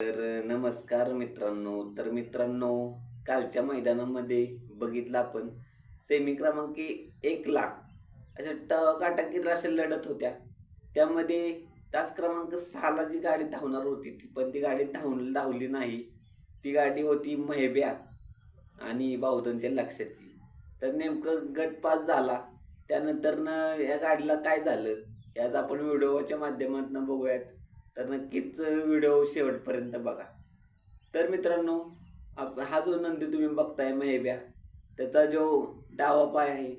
तर नमस्कार मित्रांनो. तर मित्रांनो कालच्या मैदानामध्ये बघितलं आपण सेमी क्रमांक एकला अशा टकाटकीत अशा लढत होत्या. त्यामध्ये तास क्रमांक सहाला जी गाडी धावणार होती ती पण ती गाडी धावून धावली नाही. ती गाडी होती महेब्या आणि बाहुधनच्या लक्षाची. तर नेमकं गट पास झाला. त्यानंतर न या गाडीला काय झालं याच आपण व्हिडिओच्या माध्यमातून बघूयात. तर नक्कीच व्हिडिओ शेवटपर्यंत बघा. तर मित्रांनो आप हा जो नंदी तुम्ही बघताय मेहब्या त्याचा जो डावा पाय आहे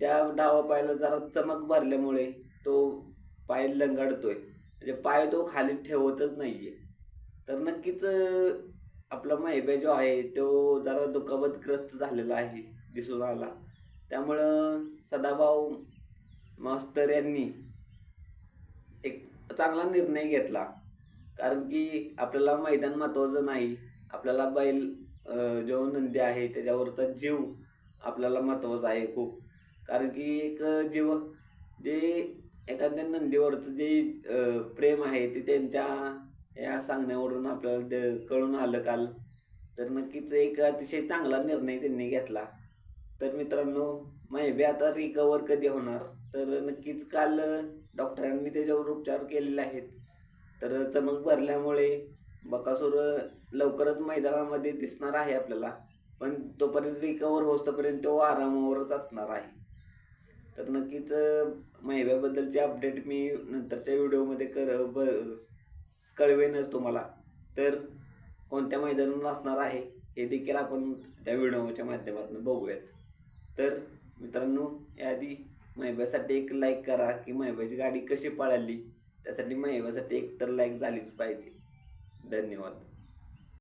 त्या डावा पायाला जरा चमक भरल्यामुळे तो पाय लंगाडतोय. म्हणजे पाय तो खाली ठेवतच नाही आहे तर नक्कीच आपला मेहब्या जो आहे तो जरा दुखापतग्रस्त झालेला आहे दिसून आला. त्यामुळं सदाभाऊ मास्तर यांनी एक चांगला निर्णय घेतला. कारण की आपल्याला मैदान महत्वाचं नाही. आपल्याला बैल जो नंदी आहे त्याच्यावरचा जीव आपल्याला महत्त्वाचा आहे खूप. कारण की एक जीव जे एखाद्या नंदीवरचं जे प्रेम आहे ते त्यांच्या या सांगण्यावरून आपल्याला द- कळून आलं काल. तर नक्कीच एक अतिशय चांगला निर्णय त्यांनी घेतला. तर मित्रांनो म्हणजे माहिती आता रिकवर कधी होणार? तर नक्कीच काल डॉक्टरांनी त्याच्यावर उपचार केलेले आहेत. तर चमक भरल्यामुळे बकासूर लवकरच मैदानामध्ये दिसणार आहे आपल्याला. पण तोपर्यंत रिकवर होतोपर्यंत तो आरामावरच असणार आहे. तर नक्कीच महिव्याबद्दलचे अपडेट मी नंतरच्या व्हिडिओमध्ये कर ब कळवेनच तुम्हाला. तर कोणत्या मैदानात असणार आहे हे देखील आपण त्या व्हिडिओच्या माध्यमातून बघूयात. तर मित्रांनो याआधी महिब्यासाठी एक लाईक करा की महिब्याची गाडी कशी पळाली त्यासाठी महिब्यासाठी एक तर लाईक झालीच पाहिजे. धन्यवाद.